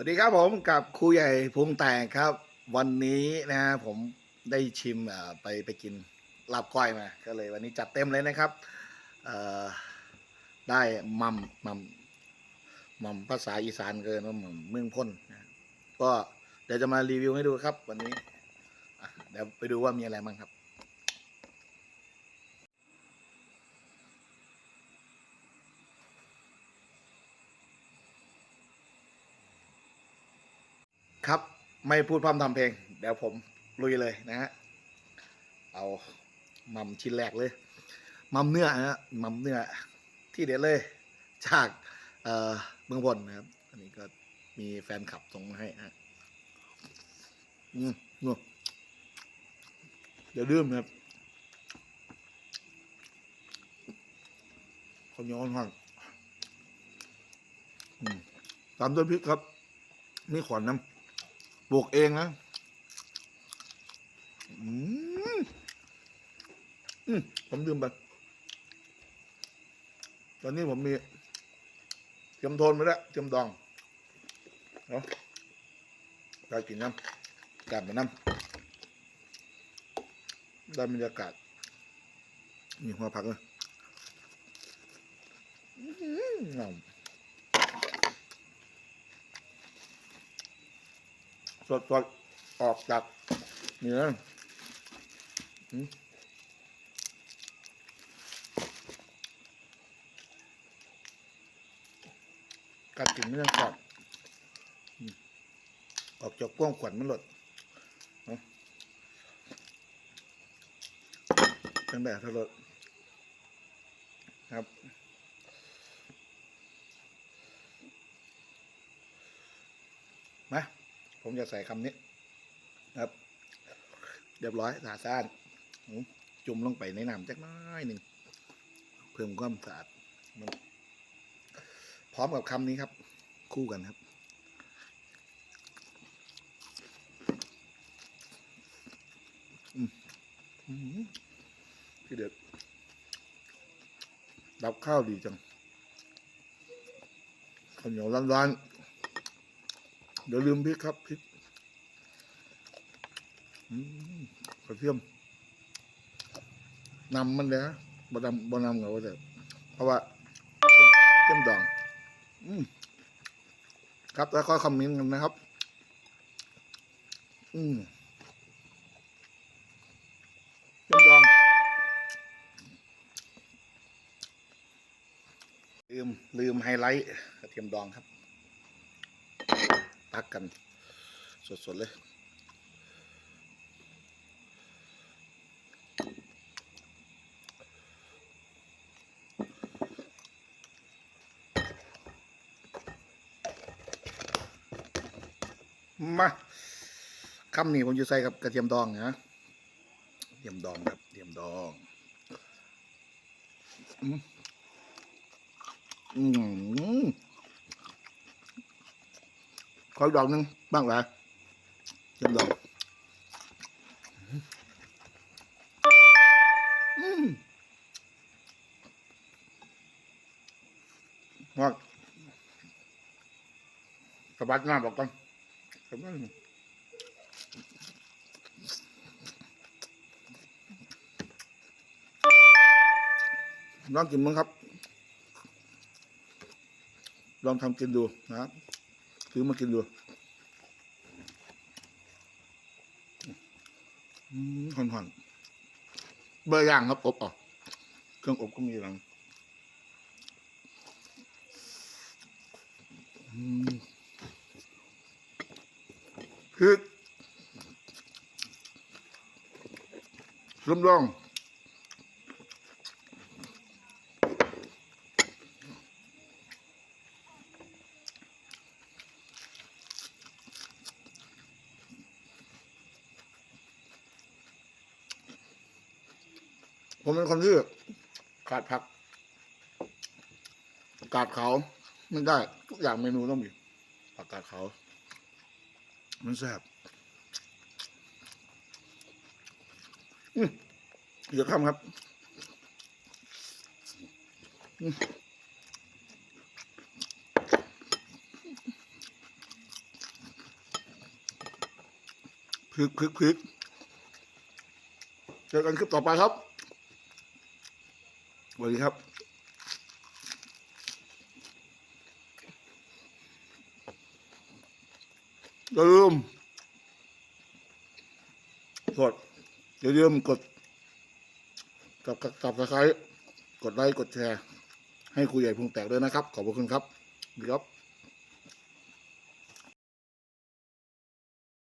วัสดีครับผมกับครูใหญ่พุงแตกครับ วันนี้นะผมได้ชิมไปไปกินลาบก้อยมา ก็เลยวันนี้จัดเต็มเลยนะครับได้มัมมัมมัมภาษาอีสานเกินว่ามัมเมืองพ้นนก็เดี๋ยวจะมารีวิวให้ดูครับ วันนี้เดี๋ยวไปดูว่ามีอะไรบ้างครับ ครับ ไม่พูดพร่ำทำเพลง เดี๋ยวผมลุยเลยนะฮะ เอามัมชิ้นแรกเลยมัมเนื้อนะฮะมัมเนื้อที่เด็ดเลย จากเอ่อเมืองพลนะครับ อันนี้ก็มีแฟนคลับส่งมาให้นะอืมนู่นเดี๋ยวดื่มนะครับข้าวเหนียวห่อนๆอืมตามด้วยพริกครับ นี่ขอนน้ำ บวกเองนะอืมอืมผมลืมไปตอนนี้ผมมีเทียมโทนไปแล้วเทียมดองเนาะได้กินน้ำกาดมาน้ำได้บรรยากาศมีหัวผักเลยอื้อหืองาม สดสดๆออกจากเนื้อการกินไม่ต้องกรอบอืมอกจากกว้างขวัญมันหลดเนาะจังแดดทะลดครับ มา ผมจะใส่คำนี้นะครับ เรียบร้อยสะอาดสะอานจุ่มลงไปในน้ำจักน้อยหนึ่งเพิ่มความสะอาดพร้อมกับคำนี้ครับ คู่กันครับอืมอืมพี่เด็ดรับข้าวดีจังข้าวเหนียวร้อนๆ เดี๋ยวลืมพริกครับพริกกระเทียมนำมันเลยนะบดำบนำเหงาแต่เพราะว่าเทียมดองอืมครับแล้วก็คอมเมนต์กันนะครับ อืมเทียมดองลืมลืมไฮไลท์กระเทียมดองครับ ตักกัน สดๆ เลยมาคำนี้ผมจะใส่กับกระเทียมดองนะกระเทียมดองครับกระเทียมดองอืมอืม ขอดอกหนึ่งบ้างเหรอเยี่ยมดอกอืมว่าสบัดหน้าบอกกันสบัดลองกินมั้งครับ ลองทำกินดูนะครับ ซื้อมากินดูอืมหอนเบอร์ย่างครับอบอะเครื่องอบก็มีหลังอืมพริกลมดอง ผมเป็นคนที่ขาดผักกาดเขาไม่ได้ ทุกอย่างเมนูต้องมีผักกาดเขา มันแซ่บเดี๋ยวข้ามครับพริกพริกพริกเจอกันคลิปต่อไปครับ สวัสดีครับอย่าลืมกดอย่าลืมกดกับกับกับสไครต์กดไลค์กดแชร์ ให้ครูใหญ่พุงแตกด้วยนะครับ ขอบคุณครับสวัสดีครับ